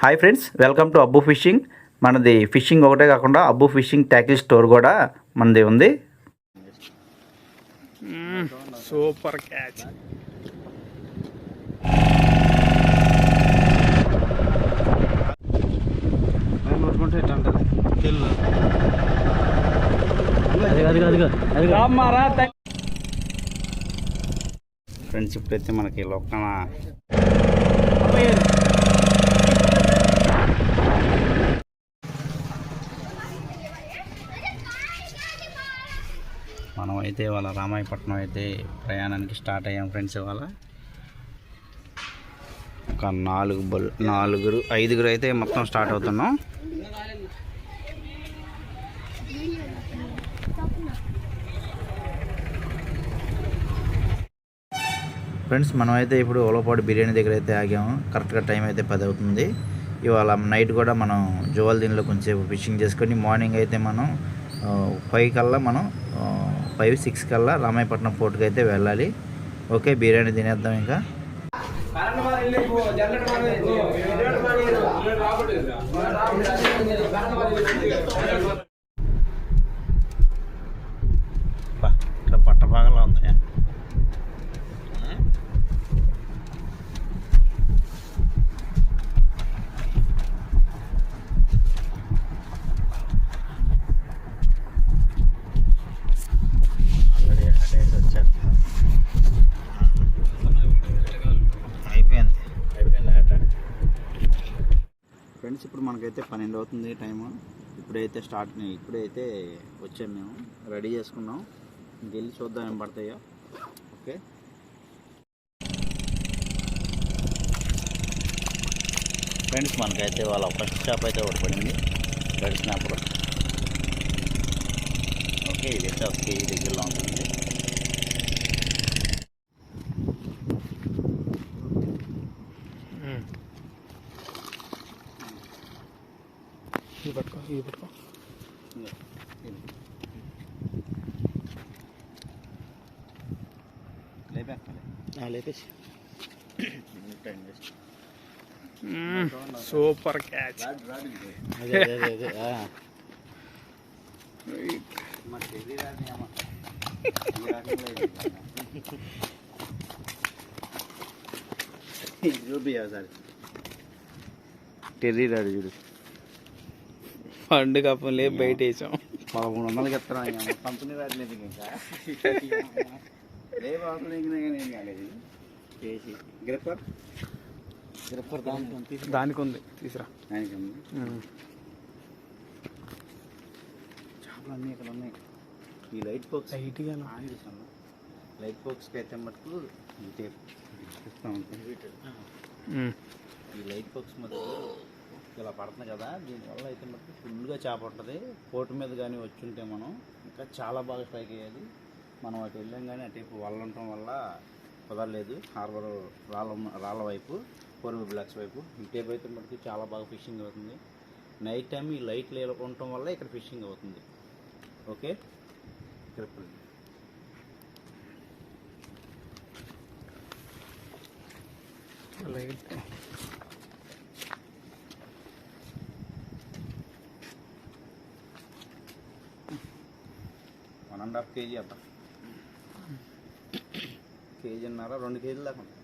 Hi friends welcome to Abbu fishing మనది fishing ఒకటే కాకుండా అబ్బు ఫిషింగ్ ట్యాకిల్ స్టోర్ కూడా మనది ఉంది. Super catch. ఫ్రెండ్స్ ఇప్పుడైతే మనకి లోకన అయితే వాళ్ళ రామాయపట్నం అయితే ప్రయాణానికి స్టార్ట్ అయ్యాం ఫ్రెండ్స్ ఇవాళ. ఒక నాలుగు బల్ నాలుగురు ఐదుగురు అయితే మొత్తం స్టార్ట్ అవుతున్నాం. ఫ్రెండ్స్ మనమైతే ఇప్పుడు ఓలపాడు బిర్యానీ దగ్గర అయితే ఆగాము. కరెక్ట్గా టైం అయితే పది అవుతుంది. ఇవాళ నైట్ కూడా మనం జువల్ దీనిలో కొంచెం ఫిషింగ్ చేసుకొని మార్నింగ్ అయితే మనం ఫైవ్ కల్లా మనం ఫైవ్ సిక్స్ కల్లా రామాయపట్నం ఫోర్ట్కి అయితే వెళ్ళాలి. ఓకే బిర్యానీ తినేద్దాం ఇంకా. జనరేటర్ ఇక్కడ పట్టబాగలా ఉంది ఆల్రెడీ అటేసి వచ్చేస్తున్నాం అయిపోయింది అయిపోయింది ఆట ఇప్పుడైతే పన్నెండు అవుతుంది టైము. ఇప్పుడైతే స్టార్ట్ ఇప్పుడైతే వచ్చాము మేము. రెడీ చేసుకున్నాం. ఇంకెళ్ళి చూద్దాం ఏం పడతాయో. ఓకే? ఫ్రెండ్స్ మనకైతే వాళ్ళ ఫస్ట్ షాప్ అయితే ఒకటి పడింది. గడిచినప్పుడు ఓకే ఇదైతే ఒక కేజీ దగ్గరలో ఉంటుంది ఇది పట్టుకో ఇది పట్టుకో లేపేసి సూపర్ క్యాచ్ అదే అదే అదే ఆ. మరి తెలియరాని అమ్మ. ఈ రకంగా ఇది. ఇది చూపి ఒకసారి టెర్రీ రాడు చూడు పండు కప్పం లేపు బయట వేసాం పదమూడు వందలకి ఇస్తున్నాం ఇంకా కంపెనీ రాడు లేదు ఇంకా గ్రిప్పర్. గ్రిప్పర్ తీసి దానికి ఉంది తీసురా ఆయనకి ఉంది. చేపలు అన్నీ ఇక్కడ ఉన్నాయి. ఈ లైట్ బాక్స్ లైట్గా లైట్ బాక్స్కి అయితే మటుకు ఈ ఇస్తూ లైట్ బాక్స్ మటుకు ఇలా పడుతుంది కదా దీనివల్ల అయితే మటుకు ఫుల్గా చేప ఉంటుంది. పోటు మీద కానీ వచ్చి ఉంటే మనం ఇంకా చాలా బాగా స్ట్రైక్ అయ్యేది. మనం అటు వెళ్ళాం కానీ ఆ టేపు వల్ల ఉండటం వల్ల కుదరలేదు. హార్బర్ రాళ్ళ రాళ్ళ వైపు పూర్వ బ్లాక్స్ వైపు. ఈ టేప్ అయితే మటుకు చాలా బాగా ఫిషింగ్ అవుతుంది. నైట్ టైం ఈ లైట్ లేక ఉండటం వల్ల ఇక్కడ ఫిషింగ్ అవుతుంది. ఓకే ఇక్కడ light one and half kg అబ్బా. కేజీన్నర రెండు కేజీలు దాకా ఉంటుంది.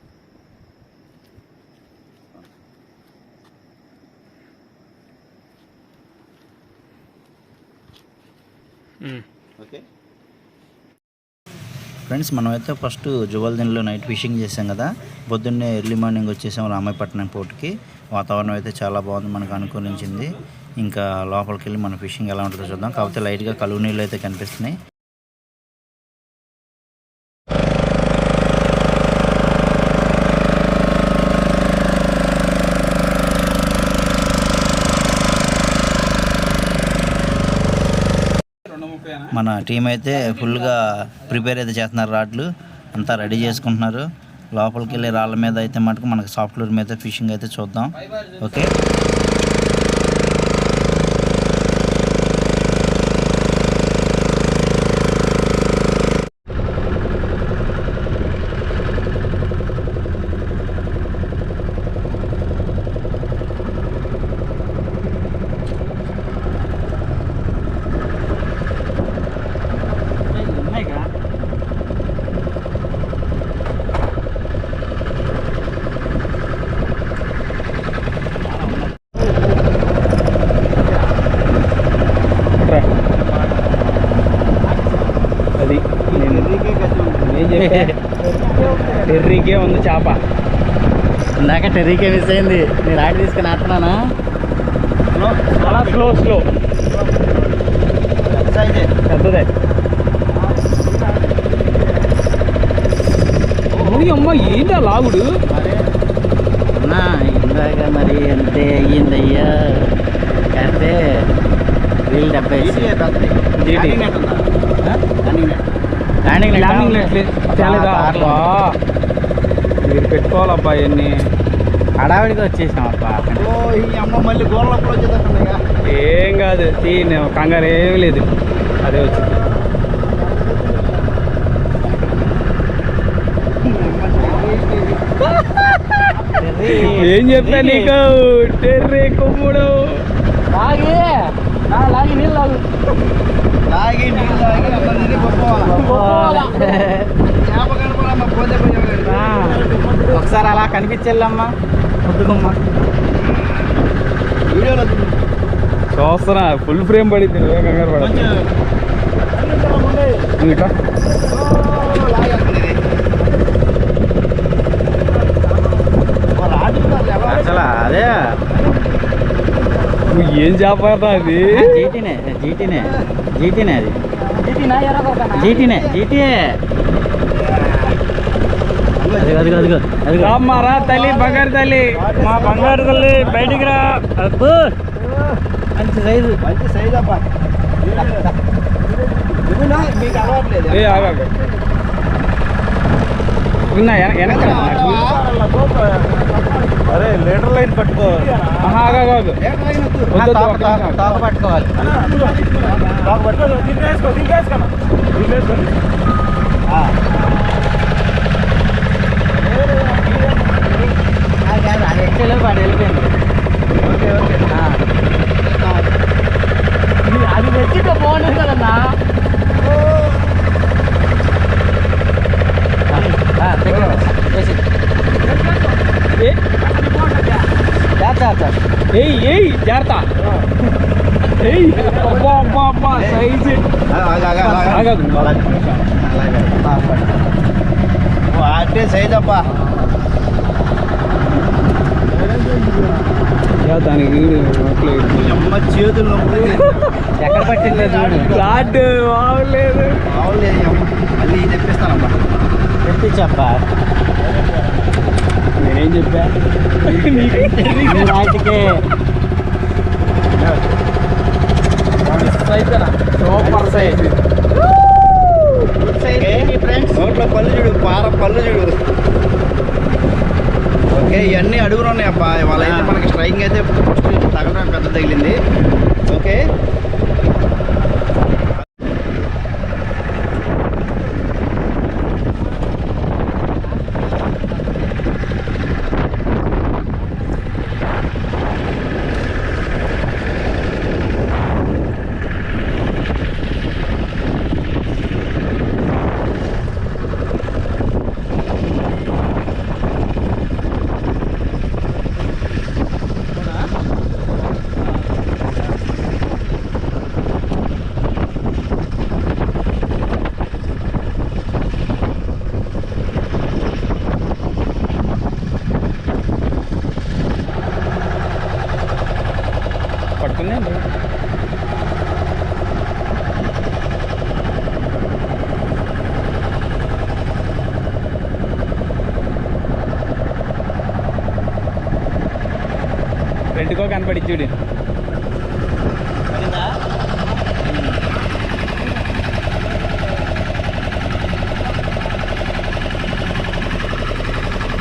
ఓకే. ఫ్రెండ్స్ మనమైతే ఫస్ట్ జువల్దిన్లో నైట్ ఫిషింగ్ చేసాం కదా. పొద్దున్నే ఎర్లీ మార్నింగ్ వచ్చేసాం రామాయపట్నం పోర్ట్కి. వాతావరణం అయితే చాలా బాగుంది మనకు అనుకూలించింది. ఇంకా లోపలికి వెళ్ళి మన ఫిషింగ్ ఎలా ఉంటుందో చూద్దాం. కాకపోతే లైట్గా కలువు నీళ్ళు అయితే కనిపిస్తున్నాయి. మన టీం అయితే ఫుల్గా ప్రిపేర్ అయితే చేస్తున్నారు రాడ్లు. అంతా రెడీ చేసుకుంటున్నారు. లోపలికి వెళ్ళే రాళ్ళ మీద అయితే మటుకు మనకి సాఫ్ట్వేర్ మీద ఫిషింగ్ అయితే చూద్దాం. ఓకే టెర్రీకే ఉంది చేప. ఇందాక టెర్రీకే మిస్ అయింది. నేను ఆడి తీసుకుని ఆడుతున్నానా? అలా స్లో స్లో పెద్దదే. అమ్మ ఏంటా లాగుడు అన్నా ఇందాక మరి అంతే అయ్యిందయ్యా? కాస్తే వీళ్ళు డెబ్బై జీటీ. ల్యాండింగ్ ల్యాండింగ్ మీరు పెట్టుకోవాలబ్బా ఇవన్నీ. హడావిడిగా వచ్చేసాం అబ్బా ఓ ఈ అమ్మ మళ్ళీ గోళ్ళప్పుడు వచ్చేటట్టున్నాయిగా ఏం కాదు తీ నేను కంగారు ఏమీ లేదు. అదే వచ్చింది. ఏం చెప్పా నీకు? టెర్రీ కుమ్ముడు. లాగి. లాగి నీళ్ళు లాగు. తాగి నీళ్ళు తాగి అన్నం తిని గొప్పవాళ్ళ చేప కనపడమ్మా పోతే పోయాడు ఒకసారి అలా కనిపించెళ్ళమ్మా. ముద్దుగుమ్మ వీడియోలో. చూస్తున్నా ఫుల్ ఫ్రేమ్ పడింది. కంగారు పడ ఇట్లా ఏం చేపడతా అది? జీటీనే జీటీనే జీటీనే అది. జీటీనే? అదిగో రామ్మారా తల్లి బంగారు తల్లి. మా బంగారు తల్లి బయటికి రా. అబ్బో. మంచి సైజు. మంచి సైజ్ అబ్బా. మీకు అలవాట్లేదు ఉన్నా వెనక నాకు అరే లీటర్ లైన్ పట్టుకో. ఆహా, ఆగు, ఆగు, ఆగు. వద్దు, వద్దు, తోక పట్టుకోవాలి. ఆ, కాదు, అది ఎక్కేలో వాడు వెళ్ళిపోయింది ఓకే ఓకే. ఆ. ఇది- అది తెచ్చితే బాగుంటుంది కదన్నా ఆ, ఆ, తెచ్చు. తెచ్చు. ఏ, చేస్తా, చేస్తా. ఏయ్ ఏయ్ జాగ్రత్త ఏయ్ అబ్బా అబ్బా అబ్బా సైజ్. అంటే సైజ్ అబ్బా దానికి చేతులు ఎక్కడ పట్టిందో లాడ్ బాగలేదు మామూలు మళ్ళీ తెప్పిస్తానమ్మా. తెప్పించబ్బా నేనేం చెప్పా? వాటికి. సూపర్ సైజ్ నోట్లో పళ్ళు చూడు పార పళ్ళు చూడు. ఓకే ఇవన్నీ అడుగులు ఉన్నాయి అబ్బా ఇవాళ అయితే మనకి స్ట్రైకింగ్ అయితే ఫస్ట్ తగలడం పెద్ద తగిలింది. ఓకే? పట్టుకునే రెండుకో కనపడి చూడు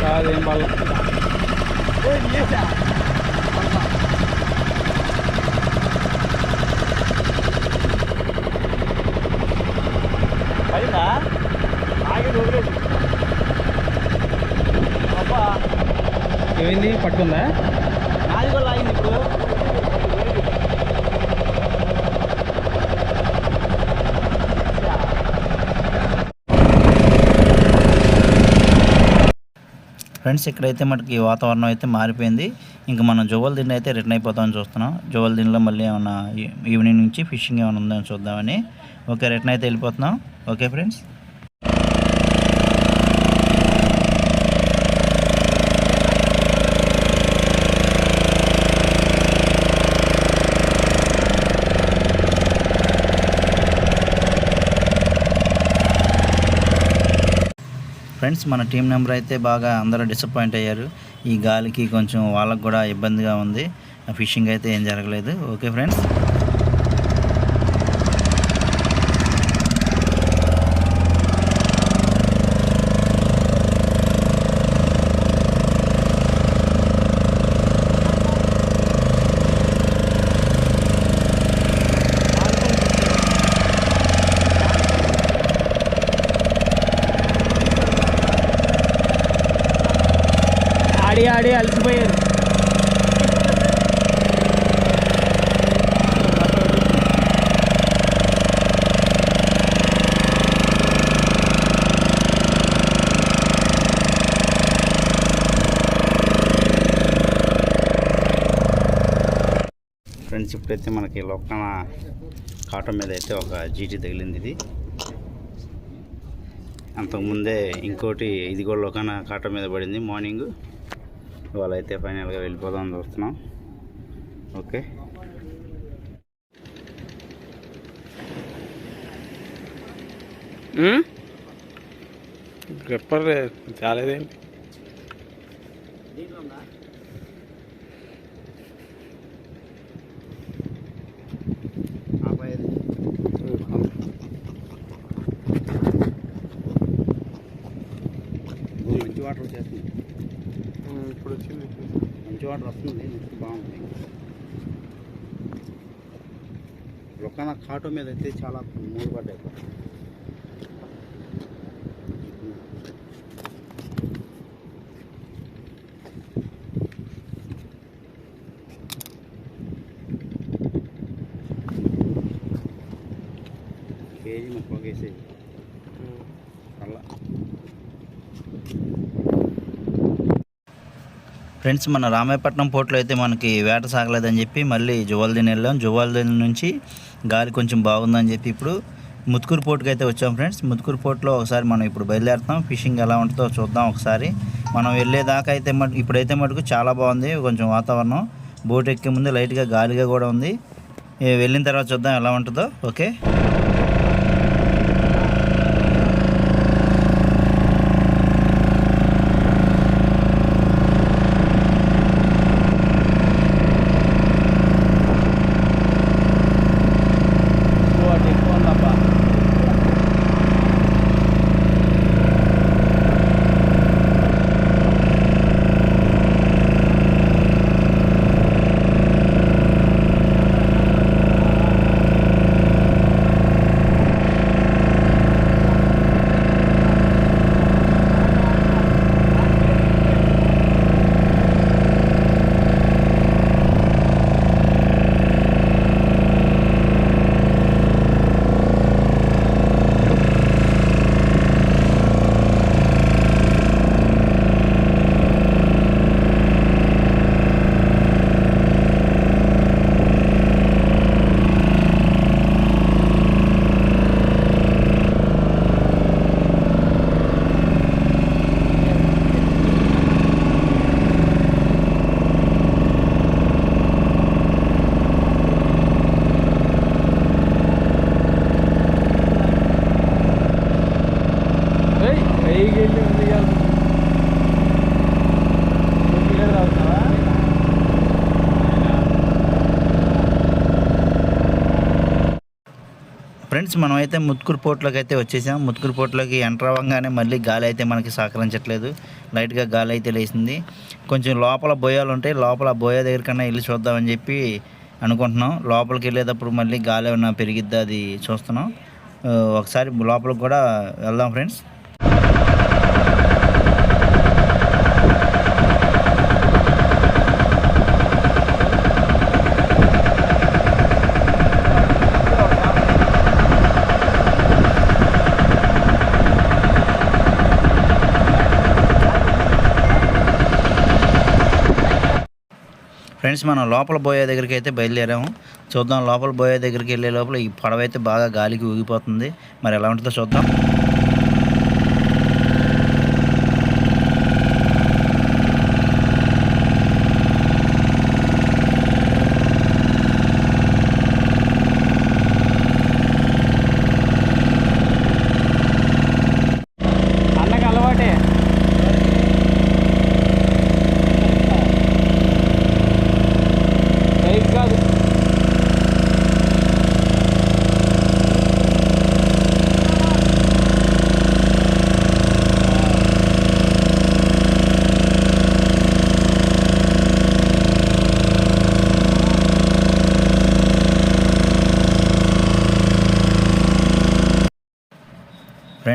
కాదేం వాళ్ళ ఉందా నాది కూడా లాగింది ఇప్పుడు ఫ్రెండ్స్ ఇక్కడైతే మనకి వాతావరణం అయితే మారిపోయింది. ఇంకా మనం జోవల్ దిండి అయితే రిటర్న్ అయిపోతామని చూస్తున్నాం. జోవల్ దిండిలో మళ్ళీ ఏమన్నా ఈవినింగ్ నుంచి ఫిషింగ్ ఏమైనా ఉందని చూద్దామని. ఓకే రిటర్న్ అయితే వెళ్ళిపోతున్నాం. Okay friends. ఫ్రెండ్స్ మన టీం నెంబర్ అయితే బాగా అందరూ డిసప్పాయింట్ అయ్యారు. ఈ గాలికి కొంచెం వాళ్ళకు కూడా ఇబ్బందిగా ఉంది. ఫిషింగ్ అయితే ఏం జరగలేదు. Okay friends? ఫ్రెండ్స్ ఇప్పుడైతే మనకి లొక్కన కాటం మీద అయితే ఒక జీటీ తగిలింది ఇది. అంతకుముందే ఇంకోటి ఇది కూడా లొక్కన కాటం మీద పడింది మార్నింగ్ ఇవాళ అయితే ఫైనల్గా వెళ్ళిపోదాం చూస్తున్నాం. ఓకే. గ్రిప్పర్ చాలేదేంటి వాటర్ వచ్చేస్తుంది ఇప్పుడు వచ్చింది. మంచి వాటర్ వస్తుంది నెక్స్ట్ బాగుంది. లొక్కన కాటో మీద అయితే చాలా మూడు పడ్డాయి కేజీ ముప్పై వేసేది అలా ఫ్రెండ్స్ మన రామాయపట్నం పోర్ట్లో అయితే మనకి వేట సాగలేదని చెప్పి మళ్ళీ జువాల్దీన్ వెళ్ళాం. జువాల్దీన్ నుంచి గాలి కొంచెం బాగుందని చెప్పి ఇప్పుడు ముత్కూరు పోర్ట్కి అయితే వచ్చాం ఫ్రెండ్స్. ముత్కూరు పోర్ట్లో ఒకసారి మనం ఇప్పుడు బయలుదేరుతాం. ఫిషింగ్ ఎలా ఉంటుందో చూద్దాం ఒకసారి. మనం వెళ్ళేదాకా అయితే మటు ఇప్పుడైతే మటుకు చాలా బాగుంది. కొంచెం వాతావరణం బోట్ ఎక్కే ముందు లైట్గా గాలిగా కూడా ఉంది. వెళ్ళిన తర్వాత చూద్దాం ఎలా ఉంటుందో. ఓకే అటు ఎక్కువ ఉందబ్బా ఏయ్, పైకి వెళ్ళి ఉంది కాదు. నువ్వు నీళ్ళు తాగుతున్నావా? ఫ్రెండ్స్ మనం అయితే ముత్కూరు పోర్ట్లోకి అయితే వచ్చేసాం. ముత్కూరు పోర్ట్లోకి ఎంటర్ అవ్వగానే మళ్ళీ గాలి అయితే మనకి సహకరించట్లేదు. లైట్గా గాలి అయితే లేచింది. కొంచెం లోపల బోయాలు ఉంటాయి. లోపల ఆ బోయ దగ్గర కన్నా వెళ్ళి చూద్దామని చెప్పి అనుకుంటున్నాం. లోపలికి వెళ్ళేటప్పుడు మళ్ళీ గాలి ఏమన్నా పెరిగిద్దా అది చూస్తున్నాం. ఒకసారి లోపలికి కూడా వెళ్దాం ఫ్రెండ్స్. ఫ్రెండ్స్ మనం లోపల బోయే దగ్గరికి అయితే బయలుదేరాము చూద్దాం లోపల బోయే దగ్గరికి వెళ్ళే లోపల ఈ పడవ అయితే బాగా గాలికి ఊగిపోతుంది. మరి ఎలా ఉంటుందో చూద్దాం.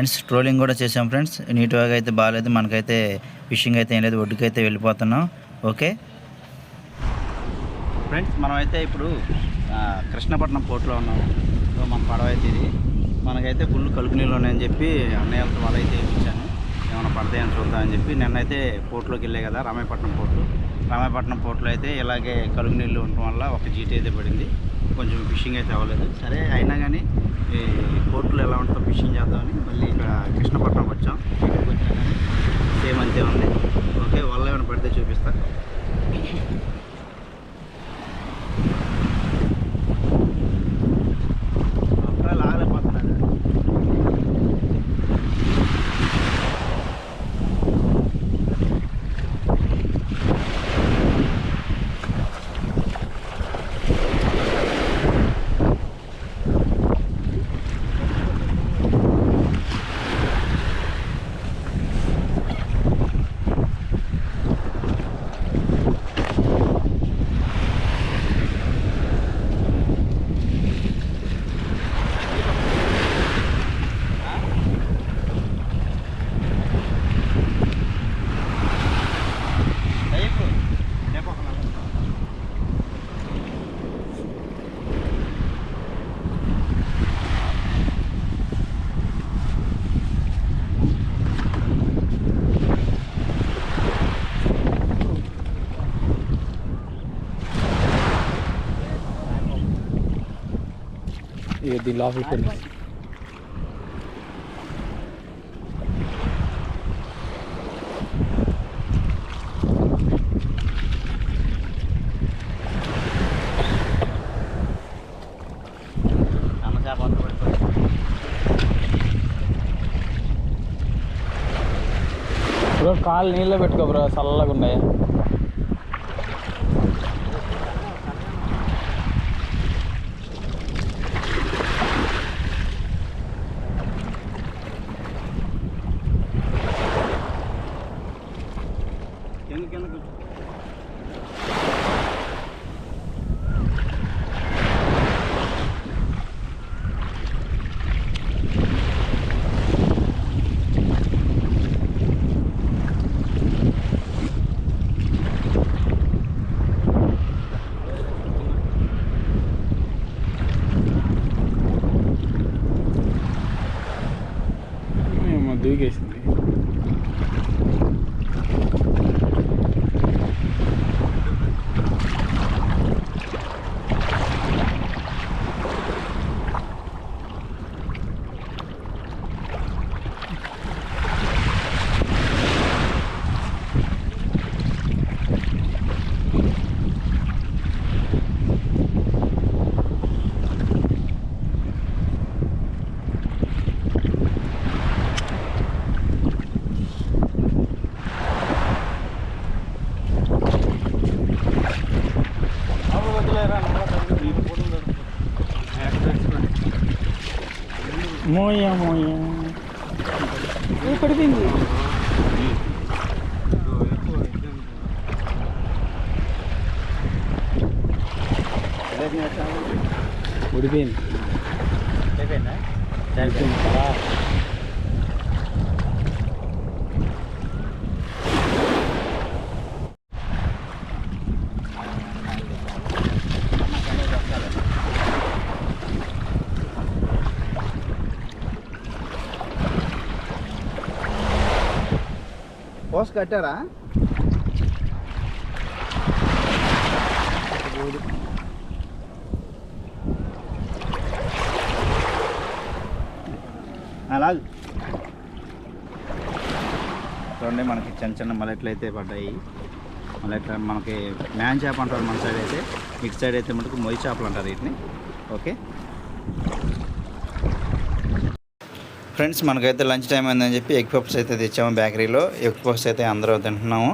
ఫ్రెండ్స్ ట్రోలింగ్ కూడా చేసాం ఫ్రెండ్స్. నీట్గా అయితే బాగాలేదు మనకైతే ఫిషింగ్ అయితే ఏం లేదు ఒడ్డుకైతే వెళ్ళిపోతున్నాం. ఓకే? ఫ్రెండ్స్ మనమైతే ఇప్పుడు కృష్ణపట్నం పోర్ట్లో ఉన్నాము సో మన పడవ అయితే ఇది. మనకైతే ఫుల్ కలుపు నీళ్ళు ఉన్నాయని చెప్పి అన్నయ్యలతో వాళ్ళు అయితే వేయించాను ఏమైనా పడతాయని చూద్దామని చెప్పి నిన్నైతే పోర్ట్లోకి వెళ్ళే కదా రామాయపట్నం పోర్టు. రామాయపట్నం పోర్ట్లో అయితే ఇలాగే కలుపు నీళ్ళు ఉండటం వల్ల ఒక జీటీ అయితే పడింది. కొంచెం ఫిషింగ్ అయితే అవ్వలేదు. సరే అయినా కానీ ఈ పోర్టులో ఎలా ఉంటుందో ఫిషింగ్ చేద్దామని మళ్ళీ ఇక్కడ కృష్ణపట్నం వచ్చాం. ఇక్కడికి వచ్చాక సేమ్ అంతే ఉంది. ఓకే వల్ల ఏమైనా పడితే చూపిస్తా. ఇక దీని లోపలికి వెళ్ళి బ్రో కాలు నీళ్ళలో పెట్టుకో బ్రో చల్లగా ఉన్నాయి moia, moia. Eu perdi పోస్ కట్టారా? అలాగే. చూడండి మనకి చిన్న చిన్న మలెట్లు అయితే పడ్డాయి. మలెట్ల మనకి మ్యాన్ చేప అంటారు మన సైడ్ అయితే. ఇటు సైడ్ అయితే మటుకు మొయ్యి చేపలు అంటారు వీటిని. ఓకే ఫ్రెండ్స్ మనకైతే లంచ్ టైం అయిందని చెప్పి ఎగ్ పఫ్స్ అయితే తెచ్చాము బేకరీలో. ఎగ్ పఫ్స్ అయితే అందరూ తింటున్నాము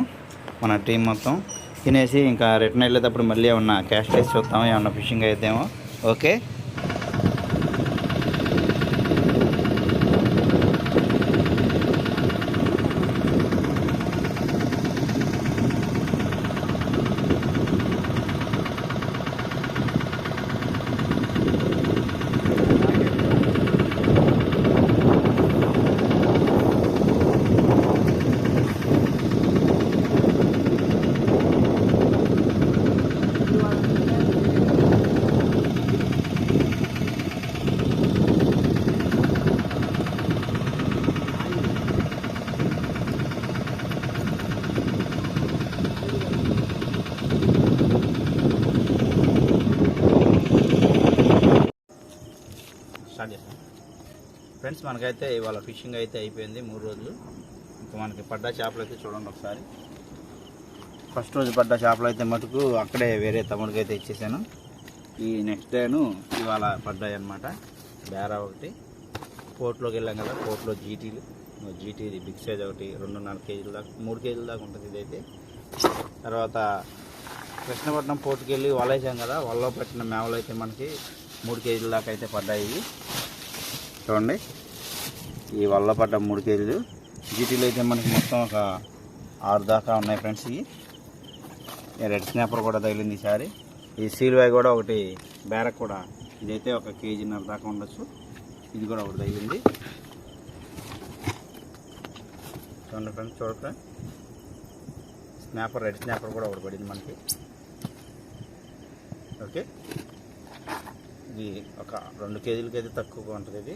మన టీం మొత్తం. తినేసి ఇంకా రిటర్న్ వెళ్ళేటప్పుడు మళ్ళీ ఏమన్నా క్యాష్ టేస్ చూస్తాము ఏమన్నా ఫిషింగ్ అయితేమో. ఓకే స్టార్ట్ చేసాం ఫ్రెండ్స్ మనకైతే ఇవాళ ఫిషింగ్ అయితే అయిపోయింది మూడు రోజులు. ఇంకా మనకి పడ్డ చేపలు అయితే చూడండి ఒకసారి. ఫస్ట్ రోజు పడ్డ చేపలు అయితే మటుకు అక్కడే వేరే తమ్ముడికి అయితే ఇచ్చేసాను. ఈ నెక్స్ట్ డేను ఇవాళ పడ్డాయి అనమాట బేరా ఒకటి. పోర్ట్లోకి వెళ్ళాం కదా పోర్ట్లో జీటీలు. జీటీ బిగ్ సైజ్ ఒకటి రెండున్నర కేజీల దాకా మూడు కేజీల దాకా ఉంటుంది ఇదైతే. తర్వాత కృష్ణపట్నం పోర్టుకి వెళ్ళి వలేసాం కదా వలలో పెట్టిన మేవలు అయితే మనకి మూడు కేజీల దాకా అయితే పడ్డాయి చూడండి. ఈ వల్ల పడ్డ మూడు కేజీలు. జీటీలు అయితే మనకి మొత్తం ఒక ఆరు దాకా ఉన్నాయి ఫ్రెండ్స్ ఇవి. రెడ్ స్నాపర్ కూడా తగిలింది ఈసారి ఈ సీల్వాయ్ కూడా ఒకటి బ్యారక్ కూడా. ఇదైతే ఒక కేజీన్నర దాకా ఉండొచ్చు. ఇది కూడా ఒకటి తగిలింది. చూడండి ఫ్రెండ్స్ చూడండి స్నాపర్ రెడ్ స్నాపర్ కూడా ఒకటి పడింది మనకి. ఓకే. ఇది ఒక రెండు కేజీలకి అయితే తక్కువగా ఉంటుంది ఇది.